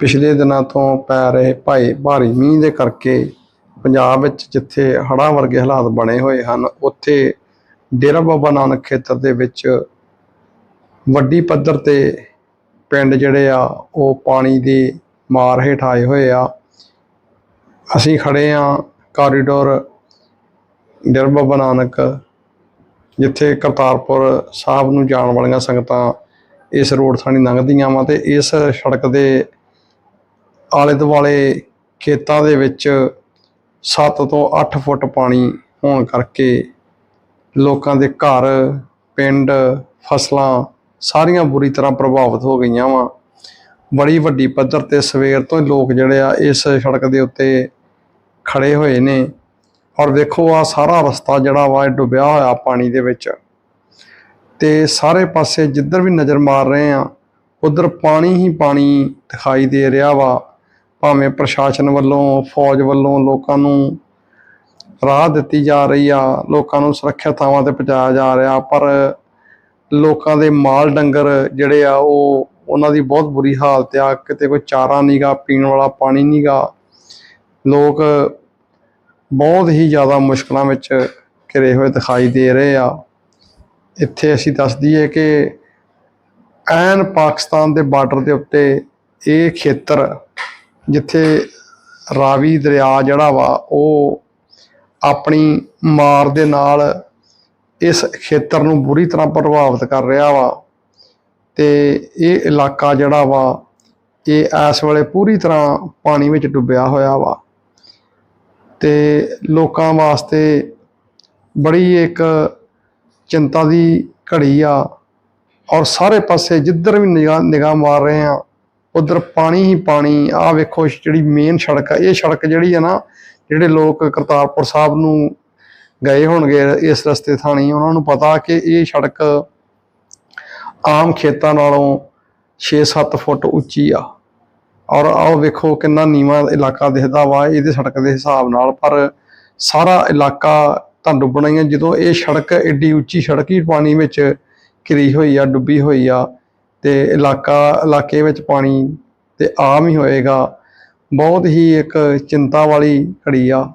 ਪਿਛਲੇ ਦਿਨਾਂ ਤੋਂ ਪੈ ਰਹੇ ਭਾਈ ਭਾਰੀ ਮੀਂਹ ਦੇ ਕਰਕੇ ਪੰਜਾਬ ਵਿੱਚ ਜਿੱਥੇ ਹੜ੍ਹਾਂ ਵਰਗੇ ਹਾਲਾਤ ਬਣੇ ਹੋਏ ਹਨ, ਉੱਥੇ ਡੇਰਾ ਬਾਬਾ ਨਾਨਕ ਖੇਤਰ ਦੇ ਵਿੱਚ ਵੱਡੀ ਪੱਧਰ ਤੇ ਪਿੰਡ ਜਿਹੜੇ ਆ, ਉਹ ਪਾਣੀ ਦੀ ਮਾਰ ਹੇਠ ਆਏ ਹੋਏ ਆ। ਅਸੀਂ ਖੜੇ ਆ ਕਾਰੀਡੋਰ ਡੇਰਾ ਬਾਬਾ ਨਾਨਕ, ਜਿੱਥੇ ਕਰਤਾਰਪੁਰ ਸਾਹਿਬ ਨੂੰ ਜਾਣ ਵਾਲੀਆਂ ਸੰਗਤਾਂ ਇਸ ਰੋਡ ਥਾਣੀ ਲੰਘਦੀਆਂ ਵਾ ਤੇ ਇਸ ਸੜਕ ਦੇ ਆਲੇ ਦੁਆਲੇ ਖੇਤਾਂ ਦੇ ਵਿੱਚ 7 ਤੋਂ 8 ਫੁੱਟ ਪਾਣੀ ਹੋਣ ਕਰਕੇ ਲੋਕਾਂ ਦੇ ਘਰ, ਪਿੰਡ, ਫਸਲਾਂ ਸਾਰੀਆਂ ਬੁਰੀ ਤਰ੍ਹਾਂ ਪ੍ਰਭਾਵਿਤ ਹੋ ਗਈਆਂ ਵਾ। ਬੜੀ ਵੱਡੀ ਪੱਧਰ ਤੇ ਸਵੇਰ ਤੋਂ ਹੀ ਲੋਕ ਜਿਹੜੇ ਆ ਇਸ ਸੜਕ ਦੇ ਉੱਤੇ ਖੜੇ ਹੋਏ ਨੇ। ਔਰ ਵੇਖੋ ਆ ਸਾਰਾ ਰਸਤਾ ਜਿਹੜਾ ਵਾ ਡੁੱਬਿਆ ਹੋਇਆ ਪਾਣੀ ਦੇ ਵਿੱਚ। ਤੇ ਸਾਰੇ ਪਾਸੇ ਜਿੱਧਰ ਵੀ ਨਜ਼ਰ ਮਾਰ ਰਹੇ ਆ, ਉਧਰ ਪਾਣੀ ਹੀ ਪਾਣੀ ਦਿਖਾਈ ਦੇ ਰਿਹਾ ਵਾ। ਭਾਵੇਂ ਪ੍ਰਸ਼ਾਸਨ ਵੱਲੋਂ, ਫੌਜ ਵੱਲੋਂ ਲੋਕਾਂ ਨੂੰ ਰਾਹ ਦਿੱਤੀ ਜਾ ਰਹੀ ਆ, ਲੋਕਾਂ ਨੂੰ ਸੁਰੱਖਿਅਤ ਥਾਵਾਂ ਤੇ ਪਹੁੰਚਾਇਆ ਜਾ ਰਿਹਾ, ਪਰ ਲੋਕਾਂ ਦੇ ਮਾਲ ਡੰਗਰ ਜਿਹੜੇ ਆ, ਉਹ ਉਹਨਾਂ ਦੀ ਬਹੁਤ ਬੁਰੀ ਹਾਲਤ ਆ, ਕਿਤੇ ਕੋਈ ਚਾਰਾ ਨੀਗਾ ਪੀਣ ਵਾਲਾ ਪਾਣੀ ਨੀਗਾ ਲੋਕ ਬਹੁਤ ਹੀ ਜ਼ਿਆਦਾ ਮੁਸ਼ਕਲਾਂ ਵਿੱਚ ਘਿਰੇ ਹੋਏ ਦਿਖਾਈ ਦੇ ਰਹੇ ਆ। ਇੱਥੇ ਅਸੀਂ ਦੱਸ ਦਈਏ ਕਿ ਐਨ ਪਾਕਿਸਤਾਨ ਦੇ ਬਾਰਡਰ ਦੇ ਉੱਤੇ ਇਹ ਖੇਤਰ ਜਿੱਥੇ ਰਾਵੀ ਦਰਿਆ ਜਿਹੜਾ ਵਾ, ਉਹ ਆਪਣੀ ਮਾਰ ਦੇ ਨਾਲ ਇਸ ਖੇਤਰ ਨੂੰ ਬੁਰੀ ਤਰ੍ਹਾਂ ਪ੍ਰਭਾਵਿਤ ਕਰ ਰਿਹਾ ਵਾ। ਤੇ ਇਹ ਇਲਾਕਾ ਜਿਹੜਾ ਵਾ, ਇਹ ਇਸ ਵੇਲੇ ਪੂਰੀ ਤਰ੍ਹਾਂ ਪਾਣੀ ਵਿੱਚ ਡੁੱਬਿਆ ਹੋਇਆ ਵਾ। ਤੇ ਲੋਕਾਂ ਵਾਸਤੇ ਬੜੀ ਇੱਕ ਚਿੰਤਾ ਦੀ ਘੜੀ ਆ। ਔਰ ਸਾਰੇ ਪਾਸੇ ਜਿੱਧਰ ਵੀ ਨਿਗਾਹ ਨਿਗਾਹ ਮਾਰ ਰਹੇ ਆ ਉਧਰ ਪਾਣੀ ਹੀ ਪਾਣੀ ਆ ਵੇਖੋ ਜਿਹੜੀ ਮੇਨ ਸੜਕ ਆ, ਇਹ ਸੜਕ ਜਿਹੜੀ ਆ ਨਾ, ਜਿਹੜੇ ਲੋਕ ਕਰਤਾਰਪੁਰ ਸਾਹਿਬ ਨੂੰ ਗਏ ਹੋਣਗੇ ਇਸ ਰਸਤੇ ਥਾਣੀ, ਉਹਨਾਂ ਨੂੰ ਪਤਾ ਕਿ ਇਹ ਸੜਕ ਆਮ ਖੇਤਾਂ ਨਾਲੋਂ 6-7 ਫੁੱਟ ਉੱਚੀ ਆ। ਔਰ ਆਓ ਵੇਖੋ ਕਿੰਨਾ ਨੀਵਾਂ ਇਲਾਕਾ ਦਿਖਦਾ ਵਾ, ਇਹਦੇ ਸੜਕ ਦੇ ਹਿਸਾਬ ਨਾਲ, ਪਰ ਸਾਰਾ ਇਲਾਕਾ ਤਾਂ ਡੁੱਬਣਾ ਹੀ ਆ। ਜਦੋਂ ਇਹ ਸੜਕ ਏਡੀ ਉੱਚੀ ਸੜਕ ਹੀ ਪਾਣੀ ਵਿੱਚ ਘਿਰੀ ਹੋਈ ਆ, ਡੁੱਬੀ ਹੋਈ ਆ ਤੇ ਇਲਾਕਾ, ਇਲਾਕੇ ਵਿੱਚ ਪਾਣੀ ਤੇ ਆਮ ਹੀ ਹੋਏਗਾ। ਬਹੁਤ ਹੀ ਇੱਕ ਚਿੰਤਾ ਵਾਲੀ ਘੜੀ ਆ।